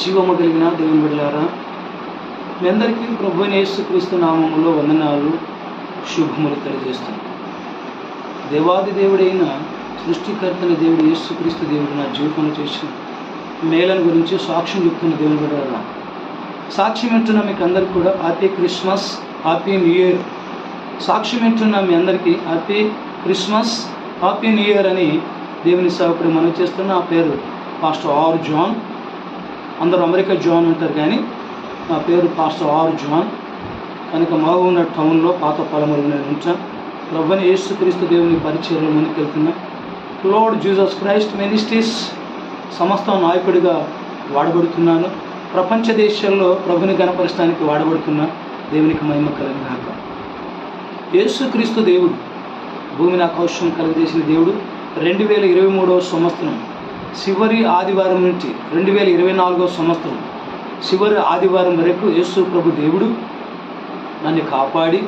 జీవము కలిగిన దేవుని బిడ్డలారా మీ అందరికీ ప్రభు యేసుక్రీస్తు నామములో వందనాలు శుభములు తెలియజేస్తున్నాను దేవాది దేవుడైన సృష్టికర్తన దేవుడు యేసుక్రీస్తు దేవుడు నా జీవితంలో చేసిన మేలను గురించి సాక్ష్యం చెప్తున్న దేవుని బిడ్డలారా సాక్ష్యం వింటున్న మీకు అందరికి కూడా happy Christmas happy new year. సాక్ష్యం వింటున్న మీ అందరికీ happy Christmas happy new year అని దేవుని సేవకుడు మనం చేస్తున్న నా పేరు పాస్టర్ ఆర్ జాన్. అందరూ అమెరికా జాన్ అంటారు కానీ నా పేరు పాస్టర్ ఆర్ జాన్ కనుక మహబూబ్న టౌన్లో పాత పొలమలు నేను ఉంటాను ప్రభుని యేసుక్రీస్తు దేవుని పరిచయంలో ముందుకెళ్తున్నా. లోడ్ జీసస్ క్రైస్ట్ మినిస్ట్రీస్ సమస్త నాయకుడిగా వాడబడుతున్నాను. ప్రపంచ దేశాల్లో ప్రభుని గణపరచడానికి వాడబడుతున్నా. దేవునికి మహిమ కలిగినాక యేసుక్రీస్తు దేవుడు భూమిని ఆకాశం కలుగజేసిన దేవుడు రెండు వేల ఇరవై మూడవ సంవత్సరం చివరి ఆదివారం నుంచి రెండు వేల ఇరవై నాలుగవ సంవత్సరం చివరి ఆదివారం వరకు యేసు ప్రభు దేవుడు నన్ను కాపాడి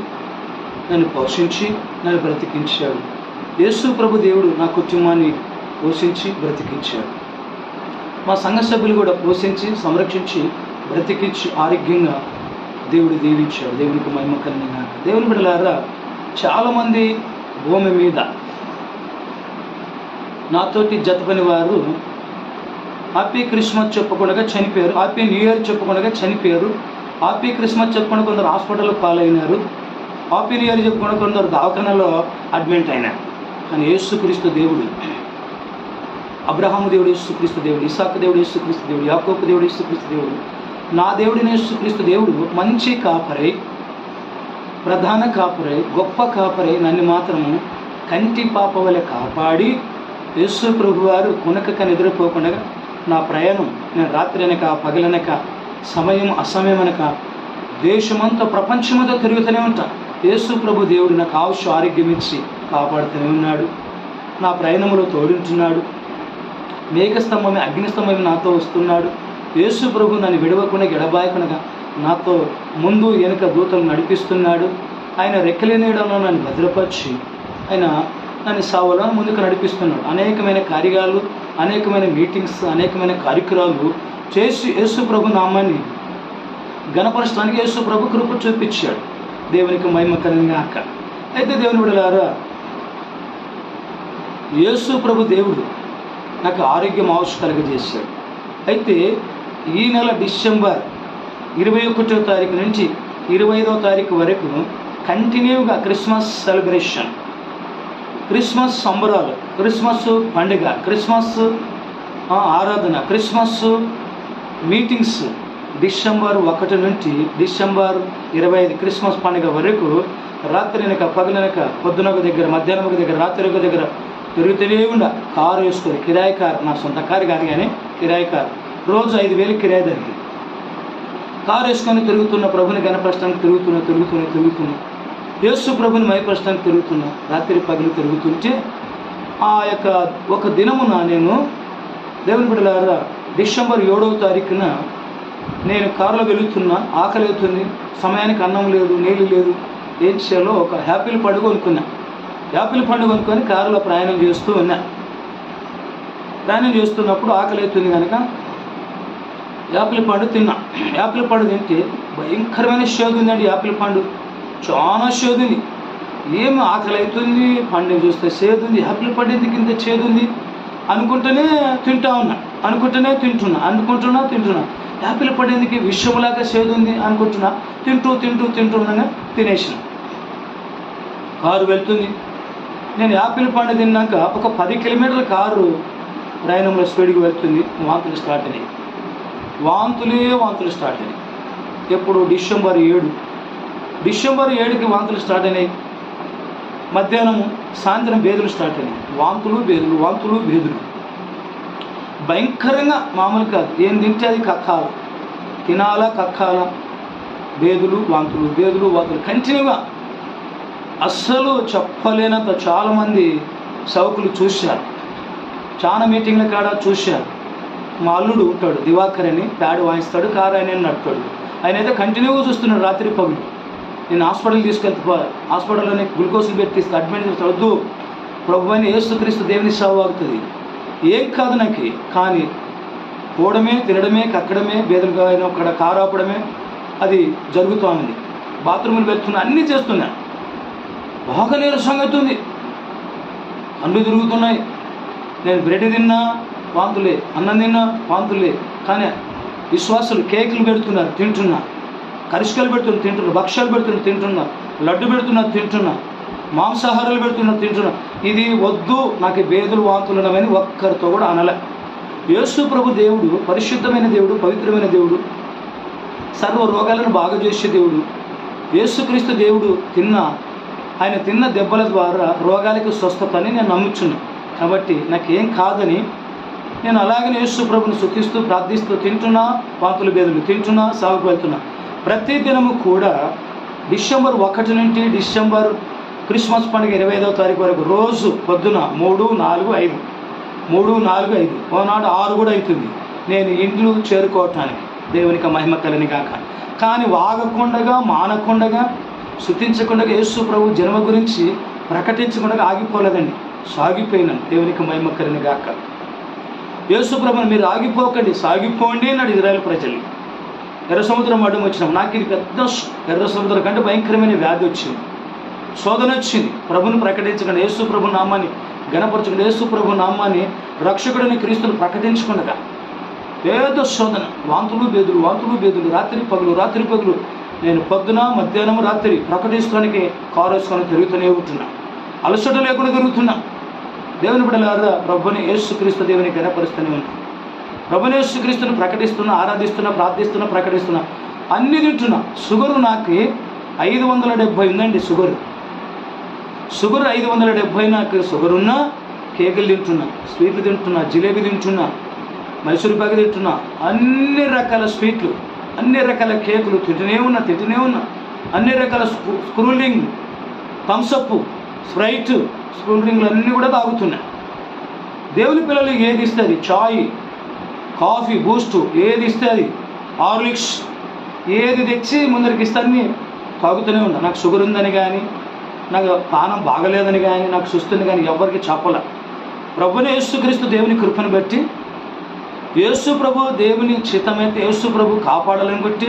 నన్ను పోషించి నన్ను బ్రతికించాడు. యేసు ప్రభు దేవుడు నా కుటుంబాన్ని పోషించి బ్రతికించాడు. మా సంఘ సభ్యులు కూడా పోషించి సంరక్షించి బ్రతికించి ఆరోగ్యంగా దేవుడు దీవించాడు. దేవునికి మహిమ కలిగినాక దేవుని బిడ్డలారా చాలామంది భూమి మీద నాతోటి జతపని వారు హ్యాపీ క్రిస్మస్ చెప్పకుండా చనిపోయారు. హ్యాపీ న్యూ ఇయర్ చెప్పుకుండగా చనిపోయారు. హ్యాపీ క్రిస్మస్ చెప్పుకుండా కొందరు హాస్పిటల్లో పాలైనారు. హ్యాపీ న్యూ ఇయర్ చెప్పుకుండా కొందరు దవాఖానలో అడ్మిట్ అయినారు. కానీ యేసుక్రీస్తు దేవుడు అబ్రహాము దేవుడు యేసుక్రీస్తు దేవుడు ఇసాక్ దేవుడు యేసుక్రీస్తు దేవుడు యాకోపు దేవుడు యేసుక్రీస్తు దేవుడు నా దేవుడిని యేసుక్రీస్తు దేవుడు మంచి కాపరై ప్రధాన కాపరై గొప్ప కాపరై నన్ను మాత్రము కంటి పాప వలె కాపాడి యేసు ప్రభు వారు కొనకక నిద్రపోకుండా నా ప్రయాణం నేను రాత్రి అనక పగలనక సమయం అసమయం అనక దేశమంతా ప్రపంచమంతా తిరుగుతూనే ఉంటా. యేసు ప్రభు దేవుడు నాకు ఆవుష ఆరోగ్యం ఇచ్చి కాపాడుతూనే ఉన్నాడు. నా ప్రయాణంలో తోడుంటున్నాడు. మేఘస్తంభమే అగ్నిస్తంభమే నాతో వస్తున్నాడు. యేసు ప్రభు నన్ను విడవకుండా ఎడబాయకుండా నాతో ముందు వెనుక దూతలు నడిపిస్తున్నాడు. ఆయన రెక్కలేనియడంలో నన్ను భద్రపరిచి ఆయన నన్ను సావలో ముందుకు నడిపిస్తున్నాడు. అనేకమైన కార్యాలు అనేకమైన మీటింగ్స్ అనేకమైన కార్యక్రమాలు చేసి యేసు ప్రభు నామాన్ని గణపరచడానికి యేసు ప్రభు కృప చూపించాడు. దేవునికి మహిమ కలిగిన అక్క అయితే దేవుని విడలారా యేసు ప్రభు దేవుడు నాకు ఆరోగ్యం అవసరం కలుగజేశాడు. అయితే ఈ నెల డిసెంబర్ ఇరవై ఒకటో తారీఖు నుంచి ఇరవై ఐదో తారీఖు వరకు కంటిన్యూగా క్రిస్మస్ సెలబ్రేషన్ క్రిస్మస్ సంబరాలు క్రిస్మస్ పండుగ క్రిస్మస్ ఆరాధన క్రిస్మస్ మీటింగ్స్ డిసెంబర్ ఒకటి నుంచి డిసెంబర్ ఇరవై ఐదు క్రిస్మస్ పండుగ వరకు రాత్రి వెనక పగలనక పొద్దున ఒక దగ్గర మధ్యాహ్నం ఒక దగ్గర రాత్రి ఒక దగ్గర తిరుగుతూనే ఉండ. కారు వేసుకొని కిరాయి కారు నా సొంత కారు కాదు కానీ కిరాయి కారు. రోజు ఐదు వేలు కిరాయి దానికి కారు వేసుకొని తిరుగుతున్న ప్రభుని కనపరచడానికి తిరుగుతున్నా తిరుగుతున్నా తిరుగుతున్నా యేసు ప్రభుని మైపరచడానికి తిరుగుతున్నా రాత్రి పగలు తిరుగుతుంటే ఆ యొక్క ఒక దినమున నేను దేవుని బిడ్డలారా డిసెంబర్ ఏడవ తారీఖున నేను కారులో వెళుతున్నా ఆకలి అవుతుంది సమయానికి అన్నం లేదు నీళ్ళు లేదు ఏం చేయాలో ఒక హ్యాపీలు పండుగ అనుకున్నా యాపిల్ పండు అనుకొని కారులో ప్రయాణం చేస్తూ ఉన్నా. ప్రయాణం చేస్తున్నప్పుడు ఆకలి అవుతుంది కనుక యాపిల్ పండు తిన్నా. యాపిల్ పండు తింటే భయంకరమైన షేదు ఉందండి యాపిల్ పండు. చాలా షేదు ఏమి ఆకలి అవుతుంది పండుగ చూస్తే సేదుంది హ్యాపీ పడింది కింద చేదుంది. ఇంత అనుకుంటూనే తింటా ఉన్నా. అనుకుంటూనే తింటున్నా. అనుకుంటున్నా తింటున్నా. యాపిల్ పడేందుకు విషములాగా చేదు అనుకుంటున్నా. తింటూ తింటూ తింటుండగా తినేసిన. కారు వెళ్తుంది. నేను యాపిల్ పండు తిన్నాక ఒక పది కిలోమీటర్ల కారు ప్రయాణంలో స్పీడ్కి వెళ్తుంది. వాంతులు స్టార్ట్ అయినాయి. వాంతులే వాంతులు స్టార్ట్ అయినాయి. ఎప్పుడు డిసెంబర్ ఏడు డిసెంబర్ ఏడుకి వాంతులు స్టార్ట్ అయినాయి. మధ్యాహ్నం సాయంత్రం బేదులు స్టార్ట్ అయినాయి. వాంతులు బేదులు వాంతులు బేదులు భయంకరంగా మామూలు కాదు. ఏం తింటే అది కక్కాలి తినాలా కక్కాల? బేదులు వాంతులు బేదులు వాంతులు. కంటిన్యూగా అస్సలు చెప్పలేనంత చాలామంది సౌకులు చూశారు. చాలా మీటింగ్ల కాడ చూశారు. మా అల్లుడు ఉంటాడు దివాకర్ అని ప్యాడ్ వాయిస్తాడు కారు ఆయన నడుపుతాడు ఆయన అయితే కంటిన్యూగా చూస్తున్నాడు రాత్రి పగులు. నేను హాస్పిటల్ తీసుకెళ్తే హాస్పిటల్లోనే గ్లూకోజ్లు పెట్టి అడ్మిట్ చేస్తాడు వద్దు. ప్రభు అని ఏసుక్రీస్తు దేవుని సేవ అవుతుంది ఏం కాదు నాకు. కానీ పోవడమే తినడమే కక్కడమే బేదలుగా అయిన అక్కడ కారాపడమే అది జరుగుతూ ఉంది. బాత్రూములు వెళ్తున్నా అన్నీ చేస్తున్నా. బాగా నీరసంగా అవుతుంది. అన్ను తిరుగుతున్నాయి. నేను బ్రెడ్ తిన్నా వాంతులే అన్నం తిన్నా వాంతులే కానీ విశ్వాసులు కేకులు పెడుతున్నారు తింటున్నా. కరిష్కలు పెడుతున్న తింటున్నా భక్ష్యాలు పెడుతున్న తింటున్నా లడ్డు పెడుతున్న తింటున్నా మాంసాహారాలు పెడుతున్న తింటున్నా ఇది వద్దు నాకు వేదులు వాంతులు ఉన్నవని ఒక్కరితో కూడా అనలే. యేసు ప్రభు దేవుడు పరిశుద్ధమైన దేవుడు పవిత్రమైన దేవుడు సర్వ రోగాలను బాగా చేసే దేవుడు. యేసుక్రీస్తు దేవుడు తిన్న ఆయన తిన్న దెబ్బల ద్వారా రోగాలకి స్వస్థత అని నేను నమ్ముచున్నాను కాబట్టి నాకేం కాదని నేను అలాగనే యేసు ప్రభుని సుఖిస్తూ ప్రార్థిస్తూ తింటున్నా వాంతులు బేదలు తింటున్నా సాగుకు వెళ్తున్నా. ప్రతి దినము కూడా డిసెంబర్ ఒకటి నుండి డిసెంబర్ క్రిస్మస్ పండుగ ఇరవై ఐదవ తారీఖు వరకు రోజు పొద్దున మూడు నాలుగు ఐదు. మూడు నాలుగు ఐదు. ఓనాడు ఆరు కూడా అవుతుంది. నేను ఇండ్లు చేరుకోవటానికి దేవునికి మహిమ కలిని కాక కానీ వాగకుండగా మానకుండగా శుతించకుండా యేసు ప్రభు జన్మ గురించి ప్రకటించకుండా ఆగిపోలేదండి. సాగిపోయినాను. దేవునికి మహిమ కలిని గాక. యేసు ప్రభుని మీరు ఆగిపోకండి. సాగిపోండి అన్నాడు ఇజ్రాయెల్ ప్రజలు. ఎర్ర సముద్రం అడ్డం వచ్చినాం. నాకు ఇది పెద్ద ఎర్ర సముద్రం కంటే భయంకరమైన వ్యాధి వచ్చింది. శోధన వచ్చింది. ప్రభుని ప్రకటించకుండా యేసు ప్రభు నామాన్ని గణపరచకుండా యేసు ప్రభు నామాన్ని రక్షకుడిని క్రీస్తుని ప్రకటించకుండా పేద శోధన. వాంతులు బేదులు వాంతులు బేదులు రాత్రి పగులు రాత్రి పగులు. నేను పొద్దున మధ్యాహ్నం రాత్రి ప్రకటించడానికి కారు వేసుకొని తిరుగుతూనే ఉంటున్నా. అలసట లేకుండా తిరుగుతున్నా. దేవుని బిడ్డలారా ప్రభుని యేసుక్రీస్తు దేవుని గణపరుస్తూనే ఉన్నా. ప్రభుని యేసుక్రీస్తుని ప్రకటిస్తున్నా ఆరాధిస్తున్నా ప్రార్థిస్తున్నా ప్రకటిస్తున్నా అన్ని తింటున్నా. షుగరు నాకు ఐదు వందల డెబ్భై ఉందండి షుగర్ షుగర్ ఐదు వందల డెబ్భై నాకు షుగర్ ఉన్నా కేకులు తింటున్నా స్వీట్లు తింటున్నా జిలేబీ తింటున్నా మైసూరు పాకు తింటున్నా అన్ని రకాల స్వీట్లు అన్ని రకాల కేకులు తింటూనే ఉన్నా తింటూనే ఉన్నా. అన్ని రకాల స్క్రూల్ స్క్రూలింగ్ థమ్సప్ స్ప్రైట్ స్క్రూలింగ్లు అన్నీ కూడా తాగుతున్నాయి దేవుని పిల్లలు ఏది ఇస్తుంది? చాయ్. కాఫీ బూస్ట్ ఏది ఇస్తే అది. హార్లిక్స్ ఏది తెచ్చి ముందరికి ఇస్తాన్ని తాగుతూనే ఉన్నా నాకు షుగర్ ఉందని కానీ నాకు పానం బాగలేదని కానీ నాకు సుస్తుంది కానీ ఎవరికి చెప్పలే. ప్రభుని యేసుక్రీస్తు దేవుని కృపను బట్టి యేసు ప్రభు దేవుని చిత్తమైతే యేసు ప్రభు కాపాడాలని కొట్టి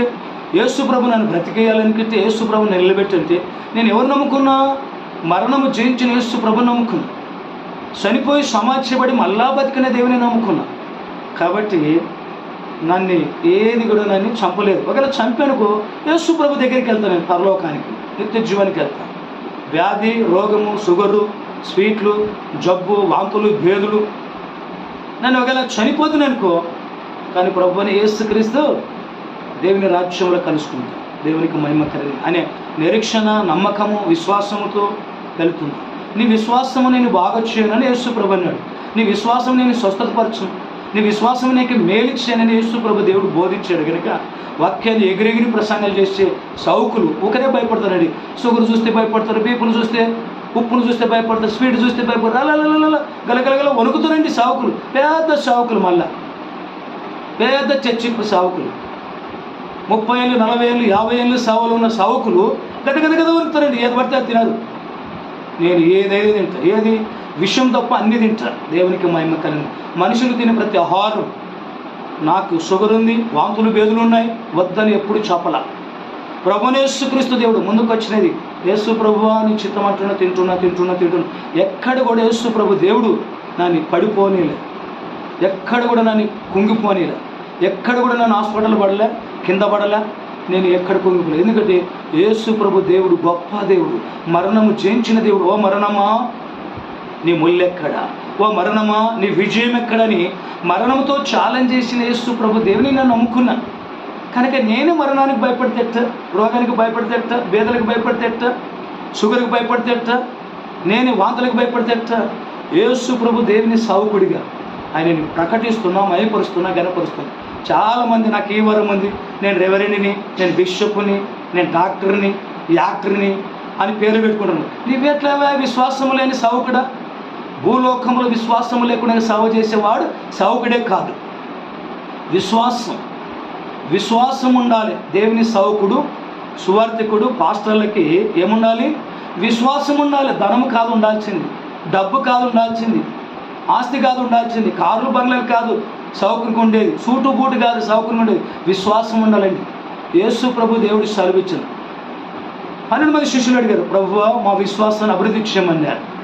యేసు ప్రభు నన్ను బ్రతికేయాలని కొట్టి యేసు ప్రభు నిలబెట్టింటే నేను ఎవరు నమ్ముకున్నా? మరణము జయించిన యేసు ప్రభు నమ్ముకున్నా. చనిపోయి సమాధ్యపడి మళ్ళా బతికిన దేవుని నమ్ముకున్నా. కాబట్టి నన్ను ఏది కూడా నన్ను చంపలేదు. ఒకవేళ చంపానుకో యేసు ప్రభు దగ్గరికి వెళ్తాను నేను పరలోకానికి నిత్య జీవానికి వెళ్తాను. వ్యాధి రోగము షుగరు స్వీట్లు జబ్బు వాంతులు భేదులు. నన్ను ఒకవేళ చనిపోతుంది అనుకో కానీ ప్రభు అని యేసుక్రీస్తు దేవుని రాజ్యంలో కలుసుకుంటా. దేవునికి మహిమ కలిగి అనే నిరీక్షణ నమ్మకము విశ్వాసముతో వెళ్తుంది నీ విశ్వాసము నేను బాగా చేయనని యేసు ప్రభు అన్నాడు. నీ విశ్వాసం నేను స్వస్థతపరచను. నీ విశ్వాసం నీకు మేలు యేసు ప్రభు దేవుడు బోధించాడు కనుక వాక్యాన్ని ఎగిరెగిరి ప్రసంగాలు చేసే సౌకులు ఒకరే భయపడతారండి. షుగర్ చూస్తే భయపడతారు బీపును చూస్తే ఉప్పును చూస్తే భయపడతారు స్వీట్ చూస్తే భయపడతారు. అలా గలగలగల వణుకుతారండి సావుకులు పెద్ద సావుకులు మళ్ళా. పెద్ద చర్చింపు సావుకులు ముప్పై ఏళ్ళు నలభై ఏళ్ళు యాభై ఏళ్ళు సావులు ఉన్న సావుకులు గద గద వణుకుతారండి. ఏది పడితే అది తినరు. నేను ఏదైతే తింటా. ఏది? విషయం తప్ప అన్ని తింటారు. దేవునికి మహిమ కలిగింది. మనుషులు తినే ప్రతి ఆహారం నాకు షుగర్ ఉంది వాంతులు బేదులు ఉన్నాయి వద్దని ఎప్పుడు చెప్పల. ప్రభునేసు క్రీస్తు దేవుడు ముందుకు వచ్చినది యేసు ప్రభు అని చిత్తం అంటున్నా తింటున్నా తింటున్నా తింటున్నా. ఎక్కడ కూడా యేసు ప్రభు దేవుడు నన్ను పడిపోనీలే. ఎక్కడ కూడా నన్ను కుంగిపోనీలే. ఎక్కడ కూడా నన్ను హాస్పిటల్ పడలే కింద పడలే నేను ఎక్కడ కుంగిపోలే. ఎందుకంటే యేసు ప్రభు దేవుడు గొప్ప దేవుడు. మరణము జయించిన దేవుడు. ఓ మరణమా? నీ ముళ్ళెక్కడా ఓ మరణమా? నీ విజయం ఎక్కడని? మరణంతో ఛాలెంజ్ చేసిన యేసు ప్రభు దేవుని నేను నమ్ముకున్నాను కనుక నేను మరణానికి భయపడితే రోగానికి భయపడితే ఎట్ట? బేదలకు భయపడితే షుగర్కి భయపడితే నేను వాంతులకు భయపడితే యేసు ప్రభు దేవుని సావుకుడిగా. ఆయనని ప్రకటిస్తున్నా మయపరుస్తున్నా గనపరుస్తున్నా. చాలామంది నాకు ఈ వరం ఉంది. నేను రెవరెండ్ని నేను బిషప్ని నేను డాక్టర్ని యాక్టర్ని అని పేరు పెట్టుకుంటున్నాను నీవెట్లా విశ్వాసము లేని సావుకుడా? భూలోకంలో విశ్వాసము లేకుండా సాగు చేసేవాడు సౌకుడే కాదు. విశ్వాసం. విశ్వాసం ఉండాలి. దేవుని సౌకుడు సువార్థికుడు పాస్టర్లకి ఏముండాలి? విశ్వాసం ఉండాలి. ధనం కాదు ఉండాల్సింది. డబ్బు కాదు ఉండాల్సింది. ఆస్తి కాదు ఉండాల్సింది. కార్లు బంగ్లాలు కాదు సౌకర్యం ఉండేది. సూటు బూటు కాదు సౌకర్యం ఉండేది. విశ్వాసం ఉండాలండి. యేసు ప్రభు దేవుడు సెలవిచ్చారు పన్నెండు మంది శిష్యులు అడిగారు ప్రభు మా విశ్వాసాన్ని అభివృద్ధి చేయమన్నారు.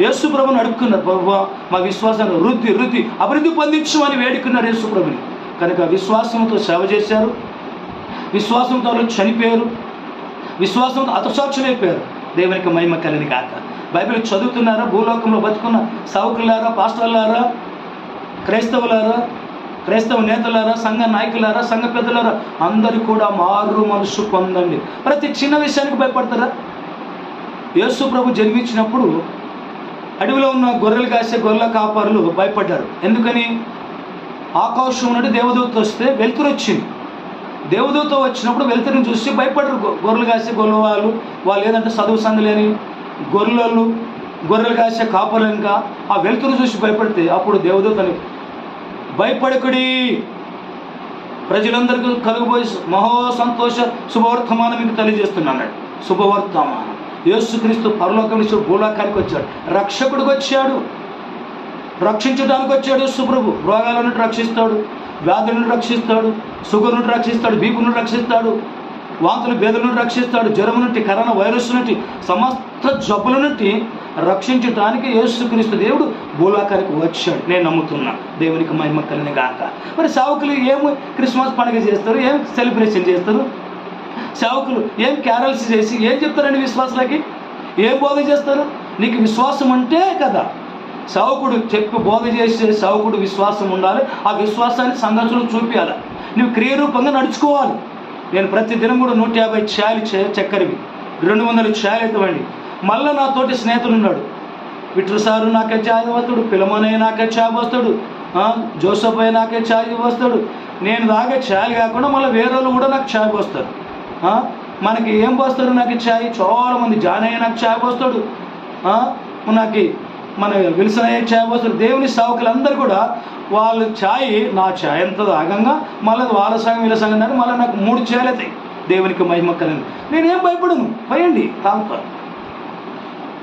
యేసు ప్రభుని అడుక్కున్నారు ప్రభు మా విశ్వాసాన్ని వృద్ధి వృద్ధి అభివృద్ధి పొందించమని వేడుకున్నారు యేసు ప్రభుని కనుక విశ్వాసంతో సేవ చేశారు. విశ్వాసంతో వాళ్ళు చనిపోయారు. విశ్వాసంతో అతసాక్షులైపోయారు దేవునికి మహిమ కలిని కాక బైబిల్ చదువుతున్నారా? భూలోకంలో బతుకున్న సౌకులారా? పాస్టర్లారా? క్రైస్తవులారా? క్రైస్తవ నేతలారా? సంఘ నాయకులారా? సంఘ పెద్దలారా? అందరూ కూడా మారు మనసు పొందండి. ప్రతి చిన్న విషయానికి భయపడతారా? యేసు ప్రభు జన్మించినప్పుడు అడవిలో ఉన్న గొర్రెలు కాసే గొర్రెల కాపరులు భయపడ్డారు. ఎందుకని? ఆకాశం నుండి దేవదూత వస్తే వెలుతురు వచ్చింది. దేవదూత వచ్చినప్పుడు వెలుతురుని చూసి భయపడరు గొర్రెలు కాసే గొర్రెల వాళ్ళు. వాళ్ళు ఏదంటే చదువు సందులేని గొర్రెలు గొర్రెలు కాసే కాపరులు ఇంకా. ఆ వెలుతురు చూసి భయపడితే అప్పుడు దేవదూతని భయపడకుడి. ప్రజలందరికీ కలుగుబోయి మహో సంతోష శుభవర్తమానం మీకు తెలియజేస్తున్నాడు శుభవర్తమానం. యేసుక్రీస్తు పరలోకం నుంచి భూలోకానికి వచ్చాడు రక్షకుడికి వచ్చాడు రక్షించడానికి వచ్చాడు యేసుప్రభు. రోగాల నుండి రక్షిస్తాడు వ్యాధులను రక్షిస్తాడు షుగర్ నుండి రక్షిస్తాడు బీపును రక్షిస్తాడు వాంతులు బేదల నుండి రక్షిస్తాడు జ్వరం నుండి కరోనా వైరస్ నుండి సమస్త జబ్బుల నుండి రక్షించడానికి యేసుక్రీస్తు దేవుడు భూలోకానికి వచ్చాడు. నేను నమ్ముతున్నా. దేవునికి మహిమ కలిగిన గాక. మరి సావుకులు ఏమి క్రిస్మస్ పండుగ చేస్తారు? ఏం సెలబ్రేషన్ చేస్తారు? సేవకులు ఏం క్యారల్స్ చేసి ఏం చెప్తారండి విశ్వాసులకి? ఏం బోధ చేస్తారు? నీకు విశ్వాసం అంటే కదా. సేవకుడు చెప్పి బోధ చేసే సేవకుడు విశ్వాసం ఉండాలి. ఆ విశ్వాసాన్ని సంఘర్షణలు చూపించాలి నువ్వు క్రియరూపంగా నడుచుకోవాలి. నేను ప్రతి దినం కూడా నూట యాభై ఛాయలు చక్కెరవి. రెండు వందల ఛాయలు ఎత్తవండి మళ్ళీ నాతోటి స్నేహితుడు ఉన్నాడు. విట్రు సారు నాకే ఛాయ్ వస్తాడు పిలమనయ్య నాకే ఛాయ్ వస్తాడు జోసఫ్ అయ్య నాకే ఛాయ్ వస్తాడు నేను తాగే ఛాయలు కాకుండా మళ్ళీ వేరే వాళ్ళు కూడా నాకు ఛాయ్ వస్తారు మనకి ఏం పోస్తారు నాకు ఛాయ్? చాలా మంది జాన్ అయ్యే నాకు ఛాయ్ పోస్తాడు. నాకు మన విల్సన్ అయ్యే ఛాయ్ పోస్తాడు. దేవుని సావుకులందరూ కూడా వాళ్ళు ఛాయ్ నా ఛాయ్ ఎంత తాగంగా మళ్ళీ వాళ్ళ సంఘం వీళ్ళ సంఘం అంటే మళ్ళీ నాకు మూడు ఛాయలు అవుతాయి. దేవునికి మహిమ కలిగింది నేనేం భయపడను? పోయండి తాగుతాను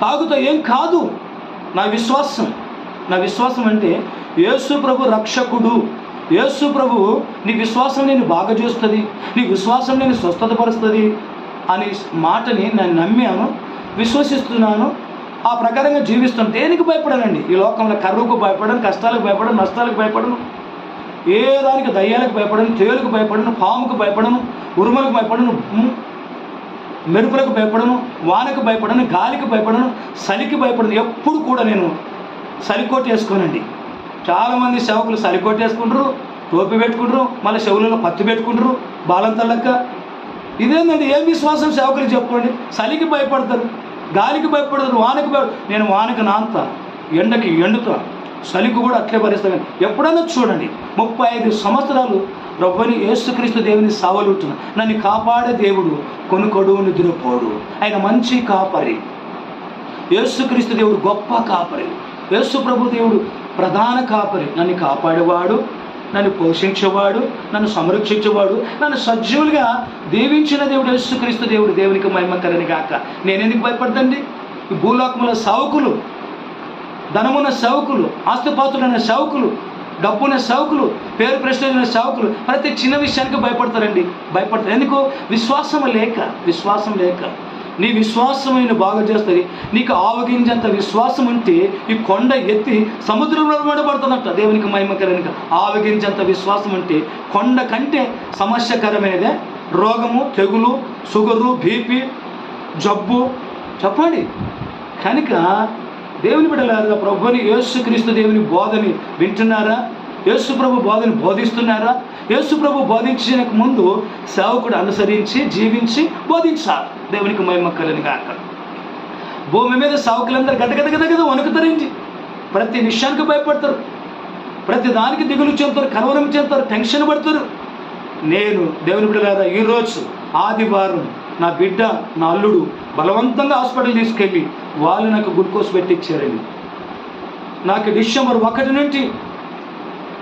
తాగుతా ఏం కాదు. నా విశ్వాసం. నా విశ్వాసం అంటే యేసు ప్రభు రక్షకుడు. యేసు ప్రభు నీ విశ్వాసం నేను బాగా చూస్తుంది నీ విశ్వాసం నేను స్వస్థతపరుస్తుంది అనే మాటని నేను నమ్మాను విశ్వసిస్తున్నాను ఆ ప్రకారంగా జీవిస్తాను. దేనికి భయపడనండి? ఈ లోకంలో కరువుకు భయపడను కష్టాలకు భయపడను నష్టాలకు భయపడను ఏ దానికి దయ్యాలకు భయపడను తేలుకు భయపడను పాముకు భయపడను ఉరుమలకు భయపడను మెరుపులకు భయపడను వానకు భయపడను గాలికి భయపడను చలికి భయపడను ఎప్పుడు కూడా నేను చలికోట వేసుకోనండి. చాలామంది సేవకులు సరికొట్టేసుకుంటారు వేసుకుంటారు టోపీ పెట్టుకుంటారు మళ్ళీ చెవులలో పత్తి పెట్టుకుంటారు బాలంత లెక్క ఇదేందండి? ఏం విశ్వాసం సేవకులు చెప్పుకోండి? చలికి భయపడతారు గాలికి భయపడతారు వానకి భయ నేను వానకి నాంతా ఎండకి ఎండుతా చలికి కూడా అట్లే భరిస్తాను. ఎప్పుడైనా చూడండి ముప్పై ఐదు సంవత్సరాలు రవ్వని యేసుక్రీస్తు దేవుని సావలుంటున్నా. నన్ను కాపాడే దేవుడు కొనుకొడు నిద్రపోడు ఆయన మంచి కాపరి. యేసుక్రీస్తు దేవుడు గొప్ప కాపరి. యేసు ప్రభు దేవుడు ప్రధాన కాపరి. నన్ను కాపాడేవాడు నన్ను పోషించేవాడు నన్ను సంరక్షించేవాడు నన్ను సజీవులుగా దీవించిన దేవుడు యేసుక్రీస్తు దేవుడు దేవునికి మహిమకరని గాక. నేనెందుకు భయపడదండి ఈ భూలోకముల సౌకులు ధనమున్న సౌకులు ఆస్తిపాతులైన సౌకులు డబ్బున్న సౌకులు పేరు ప్రశ్న సౌకులు ప్రతి చిన్న విషయానికి భయపడతారండి. భయపడతారు. ఎందుకు? విశ్వాసం లేక విశ్వాసం లేక. నీ విశ్వాసమైన బాగా చేస్తుంది. నీకు ఆవగించేంత విశ్వాసం ఉంటే ఈ కొండ ఎత్తి సముద్రంలో పడుతుందంట దేవునికి మహిమకరంగా ఆవగించేంత విశ్వాసం ఉంటే కొండ కంటే సమస్యకరమైనదే రోగము తెగులు షుగరు బీపీ జబ్బు. చెప్పండి. కనుక దేవుని బిడ్డలారా ప్రభుని యేసుక్రీస్తు దేవుని బోధని వింటున్నారా? యేసు ప్రభు బోధని బోధిస్తున్నారా? యేసు ప్రభు ముందు సేవకుడు అనుసరించి జీవించి బోధించాలి. దేవునికి మహిమ కలిని కాక భూమి మీద సేవకులందరూ గదగద గదగద వణుకుతారండి ప్రతి విషయానికి భయపడతారు. ప్రతి దానికి దిగులు చెందుతారు కలవరం చెందుతారు టెన్షన్ పడతారు. నేను దేవుని బిడ్డలారా ఈరోజు ఆదివారం నా బిడ్డ నా అల్లుడు బలవంతంగా హాస్పిటల్ తీసుకెళ్ళి వాళ్ళు నాకు గ్లూకోజ్ పెట్టించారండి నాకు డిసెంబర్ ఒకటి నుండి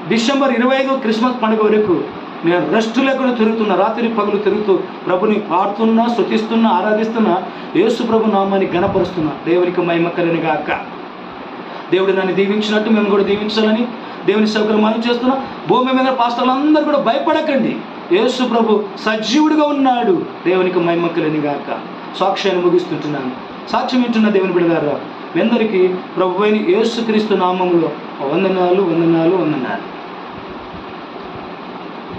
డిసెంబర్ ఇరవై ఐదు క్రిస్మస్ పండుగ వరకు నేను రెస్ట్ లేకుండా తిరుగుతున్నా రాత్రి పగులు తిరుగుతూ ప్రభుని పాడుతున్నా శృతిస్తున్నా ఆరాధిస్తున్నా యేసు ప్రభు నామాన్ని గణపరుస్తున్నా దేవునికి మహిమ కలిని గాక. దేవుడు నన్ను దీవించినట్టు మేము కూడా దీవించాలని దేవుని సేవకులు మనం చేస్తున్నా. భూమి మీద పాస్టర్లందరూ కూడా భయపడకండి. యేసు ప్రభు సజీవుడిగా ఉన్నాడు. దేవునికి మైమక్కలేని గాక. సాక్ష్యాన్ని ముగిస్తుంటున్నాను. సాక్ష్యం వింటున్న దేవుని బిడగారా మీ అందరికీ ప్రభు అయిన యేసుక్రీస్తు నామంలో వందనాలు వందనాలు వందనాలు.